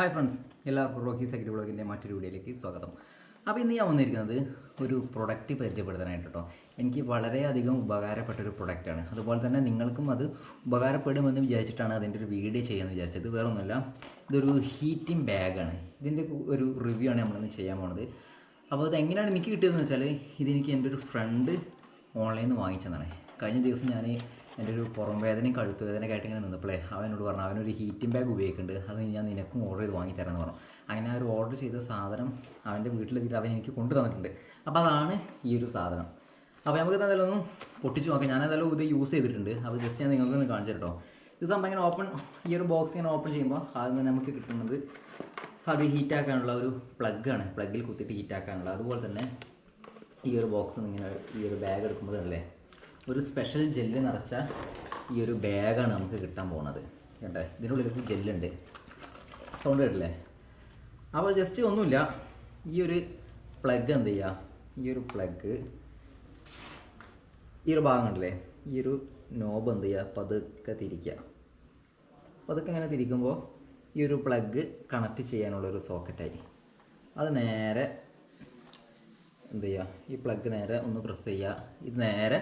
Hi friends എല്ലാവർക്കും Rocky secretary ബ്ലോഗിന്റെ മറ്റൊരു വീഡിയോയിലേക്ക് സ്വാഗതം. അപ്പോൾ ഇന്ന് ഞാൻ വന്നിരിക്കുന്നത് ഒരു പ്രൊഡക്റ്റ് പരിചയപ്പെടുത്താനായിട്ട് കേട്ടോ എനിക്ക് വളരെയധികം ഉപകാരപ്പെട്ട ഒരു പ്രൊഡക്റ്റാണ് അതുപോലെ തന്നെ നിങ്ങൾക്കും അത് ഉപകാരപ്പെടുമെന്ന് വിചാരിച്ചിട്ടാണ് അതിന്റെ ഒരു വീഡിയോ ചെയ്യാമെന്ന് വിചാരിച്ചത്. വേറൊന്നുമില്ല ഇതൊരു ഹീറ്റിംഗ് ബാഗാണ് ഇതിന്റെ ഒരു റിവ്യൂ ആണ് നമ്മളിന്ന് ചെയ്യാൻ പോണത്. അപ്പോൾ അത് എങ്ങനെയാണ് എനിക്ക് കിട്ടിയതെന്ന് വെച്ചാൽ ഇതെനിക്ക് എന്റെ ഒരു ഫ്രണ്ട് ഓൺലൈനിൽ നിന്ന് വാങ്ങിച്ചതാണ്. കഴിഞ്ഞ ദിവസം ഞാൻ എന്റെ ഒരു പുറം വേദനയും കഴുത്ത് വേദനയൊക്കെ ആയിട്ട് ഇങ്ങനെ നിന്നപ്പോഴേ അവനോട് പറഞ്ഞു അവനൊരു ഹീറ്റിംഗ് ബാഗ് ഉപയോഗിക്കുന്നുണ്ട്. അത് ഞാൻ നിനക്കും ഓർഡർ ചെയ്ത് വാങ്ങി തരാമെന്ന് പറഞ്ഞു. അങ്ങനെ ആ ഒരു ഓർഡർ ചെയ്ത സാധനം അവന്റെ വീട്ടിലെത്തിയിട്ട് അവൻ എനിക്ക് കൊണ്ടു തന്നിട്ടുണ്ട്. അപ്പോൾ അതാണ് ഈ ഒരു സാധനം. അപ്പോൾ നമുക്ക് എന്തായാലും ഒന്ന് പൊട്ടിച്ച് നോക്കാം. ഞാൻ എന്തായാലും ഇത് യൂസ് ചെയ്തിട്ടുണ്ട്. അപ്പോൾ ജസ്റ്റ് ഞാൻ നിങ്ങൾക്ക് ഒന്ന് കാണിച്ചു കേട്ടോ ഇത് സംഭവം ഇങ്ങനെ ഓപ്പൺ ഈ ഒരു ബോക്സ് ഇങ്ങനെ ഓപ്പൺ ചെയ്യുമ്പോൾ അതിൽ നിന്ന് നമുക്ക് കിട്ടുന്നത് അത് ഹീറ്റാക്കാനുള്ള ഒരു പ്ലഗ്ഗാണ് പ്ലഗ്ഗിൽ കുത്തിയിട്ട് ഹീറ്റാക്കാനുള്ള അതുപോലെ തന്നെ ഈ ഒരു ബോക്സ് ഇങ്ങനെ ഈ ഒരു ബാഗ് എടുക്കുമ്പോൾ അല്ലേ? ഒരു സ്പെഷ്യൽ ജെല്ല് നിറച്ച ഈ ഒരു ബാഗാണ് നമുക്ക് കിട്ടാൻ പോകുന്നത് കേട്ടെ ഇതിനുള്ളിൽ ഒരു ജെല്ലുണ്ട് സൗണ്ട് കേട്ടില്ലേ? അപ്പോൾ ജസ്റ്റ് ഒന്നുമില്ല. ഈ ഒരു പ്ലഗ് എന്ത് ചെയ്യുക ഈ ഒരു പ്ലഗ് ഈ ഒരു ഭാഗം കണ്ടില്ലേ? ഈ ഒരു നോബ് എന്ത് ചെയ്യുക പതുക്കെ തിരിക്കുക പതുക്കെ ഇങ്ങനെ തിരിക്കുമ്പോൾ ഈ ഒരു പ്ലഗ് കണക്ട് ചെയ്യാനുള്ളൊരു സോക്കറ്റായി അത് നേരെ എന്ത് ചെയ്യുക ഈ പ്ലഗ് നേരെ ഒന്ന് പ്രസ് ചെയ്യുക ഇത് നേരെ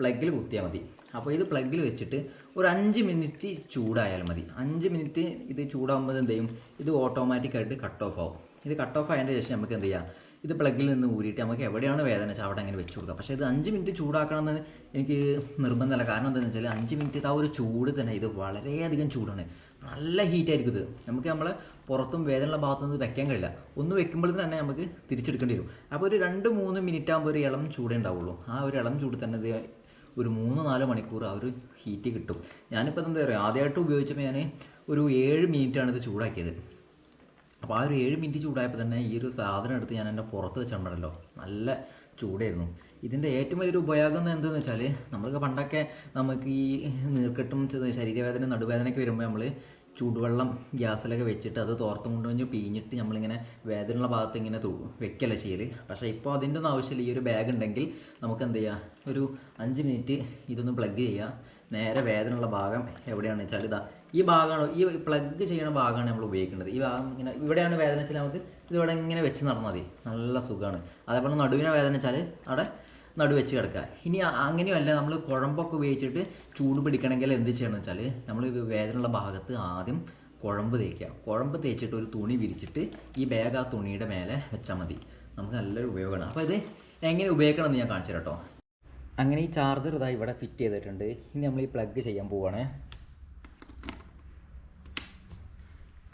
പ്ലഗിൽ കുത്തിയാൽ മതി. അപ്പോൾ ഇത് പ്ലഗിൽ വെച്ചിട്ട് ഒരു അഞ്ച് മിനിറ്റ് ചൂടായാൽ മതി. അഞ്ച് മിനിറ്റ് ഇത് ചൂടാകുമ്പോൾ എന്ത് ചെയ്യും? ഇത് ഓട്ടോമാറ്റിക്കായിട്ട് കട്ട് ഓഫ് ആവും. ഇത് കട്ട് ഓഫ് ആയതിന്റെ ശേഷം നമുക്ക് എന്ത് ചെയ്യാം? ഇത് പ്ലഗിൽ നിന്ന് ഊരിയിട്ട് നമുക്ക് എവിടെയാണ് വേദന? വെച്ചാൽ അവിടെ അങ്ങനെ വെച്ച് കൊടുക്കാം. പക്ഷേ ഇത് അഞ്ച് മിനിറ്റ് ചൂടാക്കണമെന്ന് എനിക്ക് നിർബന്ധമല്ല. കാരണം എന്താണെന്ന് വെച്ചാൽ അഞ്ച് മിനിറ്റ് ആ ഒരു ചൂട് തന്നെ ഇത് വളരെയധികം ചൂടാണ്. നല്ല ഹീറ്റായിരിക്കും ഇത്. നമുക്ക് നമ്മളെ പുറത്തും വേദനയുള്ള ഭാഗത്തുനിന്ന് വെക്കാൻ കഴിയില്ല. ഒന്ന് വെക്കുമ്പോൾ തന്നെ നമുക്ക് തിരിച്ചെടുക്കേണ്ടി വരും. അപ്പോൾ ഒരു രണ്ട് മൂന്ന് മിനിറ്റ് ആകുമ്പോൾ ഒരു ഇളം ചൂടേ ഉണ്ടാവുള്ളൂ. ആ ഒരു ഇളം ചൂട് തന്നെ ഇത് ഒരു മൂന്ന് നാല് മണിക്കൂർ ആ ഒരു ഹീറ്റ് കിട്ടും. ഞാനിപ്പോൾ എന്താ പറയുക ആദ്യമായിട്ട് ഉപയോഗിച്ചപ്പോൾ ഞാൻ ഒരു ഏഴ് മിനിറ്റാണ് ഇത് ചൂടാക്കിയത്. അപ്പോൾ ആ ഒരു ഏഴ് മിനിറ്റ് ചൂടായപ്പോൾ തന്നെ ഈ ഒരു സാധനം എടുത്ത് ഞാൻ എന്റെ പുറത്ത് വെച്ചിട്ടുണ്ടല്ലോ നല്ല ചൂടായിരുന്നു. ഇതിന്റെ ഏറ്റവും വലിയൊരു ഉപയോഗം എന്താണെന്ന് വെച്ചാൽ നമ്മൾക്ക് പണ്ടൊക്കെ നമുക്ക് ഈ നീർക്കെട്ടും ശരീരവേദന നടുവേദനയൊക്കെ വരുമ്പോൾ നമ്മൾ ചൂടുവെള്ളം ഗ്യാസിലൊക്കെ വെച്ചിട്ട് അത് തോർത്തും കൊണ്ടുവന്ന് പിഴിഞ്ഞിട്ട് നമ്മളിങ്ങനെ വേദനയുള്ള ഭാഗത്ത് ഇങ്ങനെ വെക്കല ചെയ്യൽ പക്ഷേ ഇപ്പോൾ അതിന്റെ ഒന്നും ആവശ്യമില്ല. ഈ ഒരു ബാഗ് ഉണ്ടെങ്കിൽ നമുക്ക് എന്ത് ചെയ്യാം? ഒരു അഞ്ച് മിനിറ്റ് ഇതൊന്ന് പ്ലഗ് ചെയ്യുക നേരെ വേദനയുള്ള ഭാഗം എവിടെയാണെന്ന് വെച്ചാൽ ഇതാ ഈ ഭാഗമാണ് ഈ പ്ലഗ് ചെയ്യുന്ന ഭാഗമാണ് നമ്മൾ ഉപയോഗിക്കേണ്ടത്. ഈ ഭാഗം ഇങ്ങനെ ഇവിടെയാണ് വേദന വെച്ചാൽ നമുക്ക് ഇതിവിടെ ഇങ്ങനെ വെച്ച് നടന്നാൽ മതി. നല്ല സുഖമാണ്. അതേപോലെ നടുവിനെ വേദന വെച്ചാൽ അവിടെ നടു വെച്ച് കിടക്കുക. ഇനി അങ്ങനെയല്ല നമ്മൾ കുഴമ്പൊക്കെ ഉപയോഗിച്ചിട്ട് ചൂട് പിടിക്കണമെങ്കിൽ എന്ത് ചെയ്യണം വെച്ചാൽ നമ്മൾ വേദനയുള്ള ഭാഗത്ത് ആദ്യം കുഴമ്പ് തേക്കുക. കുഴമ്പ് തേച്ചിട്ട് ഒരു തുണി വിരിച്ചിട്ട് ഈ ബാഗ് ആ തുണിയുടെ മേലെ വെച്ചാൽ മതി. നമുക്ക് നല്ലൊരു ഉപയോഗമാണ്. അപ്പോൾ ഇത് എങ്ങനെ ഉപയോഗിക്കണം എന്ന് ഞാൻ കാണിച്ചു കേട്ടോ അങ്ങനെ ഈ ചാർജർ ഇതാ ഇവിടെ ഫിറ്റ് ചെയ്തിട്ടുണ്ട്. ഇനി നമ്മൾ ഈ പ്ലഗ് ചെയ്യാൻ പോവാണ്.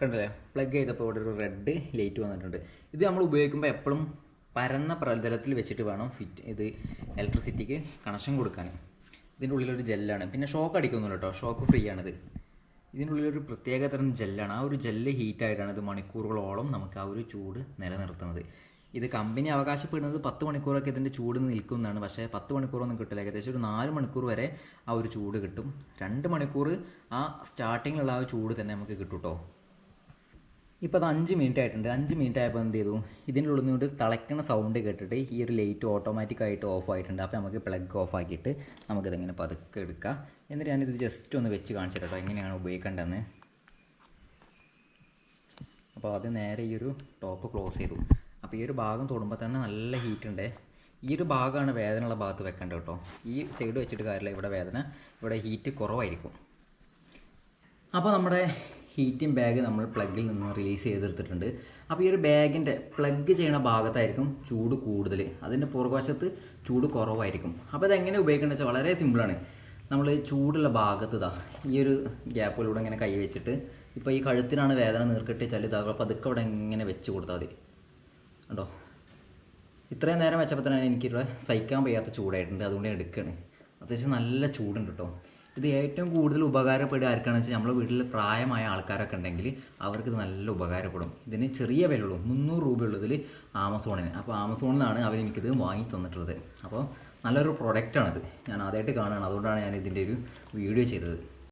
കണ്ടല്ലേ? പ്ലഗ് ചെയ്തപ്പോൾ ഇവിടെ ഒരു റെഡ് ലൈറ്റ് വന്നിട്ടുണ്ട്. ഇത് നമ്മൾ ഉപയോഗിക്കുമ്പോൾ എപ്പോഴും പരന്ന പ്രതലത്തിൽ വെച്ചിട്ട് വേണം ഫിറ്റ് ഇത് ഇലക്ട്രിസിറ്റിക്ക് കണക്ഷൻ കൊടുക്കാൻ. ഇതിന്റെ ഉള്ളിലൊരു ജെല്ലാണ് പിന്നെ ഷോക്ക് അടിക്കുന്നില്ല കേട്ടോ. ഷോക്ക് ഫ്രീ ആണിത്. ഇതിന്റെ ഉള്ളിലൊരു പ്രത്യേക തരം ജെല്ലാണ് ആ ഒരു ജെല്ല് ഹീറ്റായിട്ടാണ് ഇത് മണിക്കൂറുകളോളം നമുക്ക് ആ ഒരു ചൂട് നിലനിർത്തുന്നത്. ഇത് കമ്പനി അവകാശപ്പെടുന്നത് പത്ത് മണിക്കൂറൊക്കെ ഇതിന്റെ ചൂട് നിൽക്കുന്നതാണ്. പക്ഷേ പത്ത് മണിക്കൂറൊന്നും കിട്ടില്ല. ഏകദേശം ഒരു നാല് മണിക്കൂർ വരെ ആ ഒരു ചൂട് കിട്ടും. രണ്ട് മണിക്കൂർ ആ സ്റ്റാർട്ടിങ്ങിലുള്ള ആ ചൂട് തന്നെ നമുക്ക് കിട്ടും കേട്ടോ ഇപ്പോൾ അത് അഞ്ച് മിനിറ്റ് ആയിട്ടുണ്ട്. അഞ്ച് മിനിറ്റ് ആയപ്പോൾ എന്ത് ചെയ്തു? ഇതിന്റെ ഉള്ളിൽ നിന്നുകൊണ്ട് തിളയ്ക്കുന്ന സൗണ്ട് കേട്ടിട്ട് ഈ ഒരു ലൈറ്റ് ഓട്ടോമാറ്റിക് ആയിട്ട് ഓഫ് ആയിട്ടുണ്ട്. അപ്പോൾ നമുക്ക് പ്ലഗ് ഓഫ് ആക്കിയിട്ട് നമുക്കിതെങ്ങനെ പതുക്കെ എടുക്കാം. എന്നിട്ട് ഞാനിത് ജസ്റ്റ് ഒന്ന് വെച്ച് കാണിച്ചു കേട്ടോ എങ്ങനെയാണ് ഉപയോഗിക്കേണ്ടതെന്ന്. അപ്പോൾ അത് നേരെ ഈ ഒരു ടോപ്പ് ക്ലോസ് ചെയ്തു. അപ്പോൾ ഈ ഒരു ഭാഗം തൊടുമ്പോൾ തന്നെ നല്ല ഹീറ്റ് ഉണ്ട്. ഈ ഒരു ഭാഗമാണ് വേദനയുള്ള ഭാഗത്ത് വെക്കേണ്ടത് കേട്ടോ. ഈ സൈഡ് വെച്ചിട്ട് കാര്യമില്ല. ഇവിടെ വേദന ഇവിടെ ഹീറ്റ് കുറവായിരിക്കും. അപ്പോൾ നമ്മുടെ ഹീറ്റിംഗ് ബാഗ് നമ്മൾ പ്ലഗിൽ നിന്ന് റിലീസ് ചെയ്തെടുത്തിട്ടുണ്ട്. അപ്പോൾ ഈ ഒരു ബാഗിന്റെ പ്ലഗ് ചെയ്യുന്ന ഭാഗത്തായിരിക്കും ചൂട് കൂടുതൽ. അതിന്റെ പുറകുവശത്ത് ചൂട് കുറവായിരിക്കും. അപ്പോൾ അതെങ്ങനെ ഉപയോഗിക്കേണ്ടത് വെച്ചാൽ വളരെ സിമ്പിളാണ്. നമ്മൾ ചൂടുള്ള ഭാഗത്ത് ഇതാ ഈ ഒരു ഗ്യാപ്പിലൂടെ ഇങ്ങനെ കൈ വെച്ചിട്ട് ഇപ്പോൾ ഈ കഴുത്തിനാണ് വേദന നീർക്കെട്ടി വെച്ചാൽ ഇതാ അപ്പോൾ അതൊക്കെ അവിടെ ഇങ്ങനെ വെച്ച് കൊടുത്താൽ മതി. കണ്ടോ? ഇത്രയും നേരം വെച്ചപ്പോൾ തന്നെ എനിക്കിവിടെ സഹിക്കാൻ വയ്യാത്ത ചൂടായിട്ടുണ്ട്. അതുകൊണ്ട് എടുക്കുകയാണ്. അത്യാവശ്യം നല്ല ചൂടുണ്ട് കേട്ടോ. ഇത് ഏറ്റവും കൂടുതൽ ഉപകാരപ്പെടുക ആർക്കാണെന്ന് വെച്ചാൽ നമ്മുടെ വീട്ടിൽ പ്രായമായ ആൾക്കാരൊക്കെ ഉണ്ടെങ്കിൽ അവർക്ക് ഇത് നല്ല ഉപകാരപ്പെടും. ഇതിന് ചെറിയ വിലയുള്ളൂ മുന്നൂറ് രൂപയുള്ളതിൽ ആമസോണിന്. അപ്പോൾ ആമസോണിൽ നിന്നാണ് അവർ എനിക്കിത് വാങ്ങി തന്നിട്ടുള്ളത്. അപ്പോൾ നല്ലൊരു പ്രൊഡക്റ്റാണിത് ഞാൻ ആദ്യമായിട്ട് കാണുകയാണ്. അതുകൊണ്ടാണ് ഞാൻ ഇതിന്റെ ഒരു വീഡിയോ ചെയ്തത്.